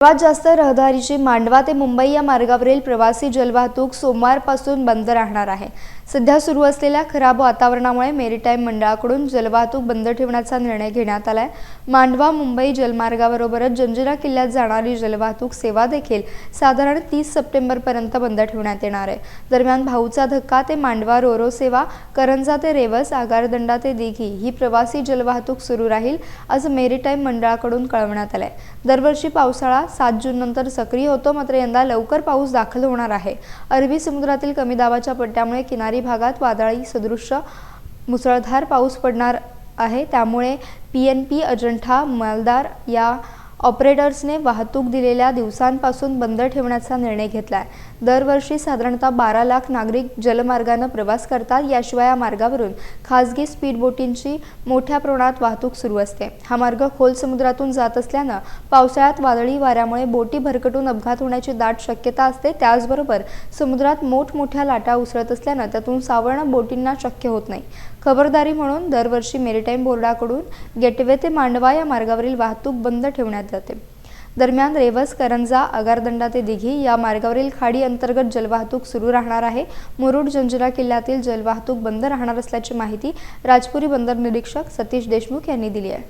सर्वात जास्त रहदारीची मांडवा ते मुंबई या मार्गावरील प्रवासी जलवाहतूक सोमवारपासून बंद राहणार आहे. सध्या सुरू असलेल्या खराब वातावरणामुळे मेरीटाईम मंडळाकडून जलवाहतूक बंद ठेवण्याचा निर्णय घेण्यात आलाय. मांडवा मुंबई जलमार्गाबरोबरच जंजिरा किल्ल्यात जाणारी जलवाहतूक सेवा देखील साधारण तीस सप्टेंबरपर्यंत बंद ठेवण्यात येणार आहे. दरम्यान भाऊचा धक्का ते मांडवा रोरो सेवा करंजा ते रेवस आगारदंडा ते दिघी ही प्रवासी जलवाहतूक सुरू राहील असं मेरीटाईम मंडळाकडून कळवण्यात आलंय. दरवर्षी पावसाळा सात जून नंतर सक्रिय होतो मात्र यंदा लवकर पाऊस दाखल होणार आहे. अरबी समुद्रातील कमी दाबाच्या पट्ट्यामुळे किनारी भागात वादळी सदृश्य मुसळधार पाऊस पडणार आहे. त्यामुळे पी एन पी अजंठा मालदार या ऑपरेटर्सने वाहतूक दिलेल्या दिवसांपासून बंद ठेवण्याचा निर्णय घेतला आहे दरवर्षी साधारणतः बारा लाख नागरिक जलमार्गानं प्रवास करतात. याशिवाय या मार्गावरून खाजगी स्पीड बोटींची मोठ्या प्रमाणात वाहतूक सुरू असते. हा मार्ग खोल समुद्रातून जात असल्यानं पावसाळ्यात वादळी वाऱ्यामुळे बोटी भरकटून अपघात होण्याची दाट शक्यता असते. त्याचबरोबर समुद्रात मोठमोठ्या लाटा उसळत असल्यानं त्यातून सावरणं बोटींना शक्य होत नाही. खबरदारी म्हणून दरवर्षी मेरीटाईम बोर्डाकडून गेटवे ते मांडवा या मार्गावरील वाहतूक बंद ठेवण्यात जाते दरम्यान रेवस करंजा आगारदंडा ते दिघी या मार्गावरील खाडी अंतर्गत जलवाहतूक सुरू राहणार आहे. मुरुड जंजिरा किल्ल्यातील जलवाहतूक बंद राहणार असल्याची माहिती राजपुरी बंदर निरीक्षक सतीश देशमुख यांनी दिली आहे.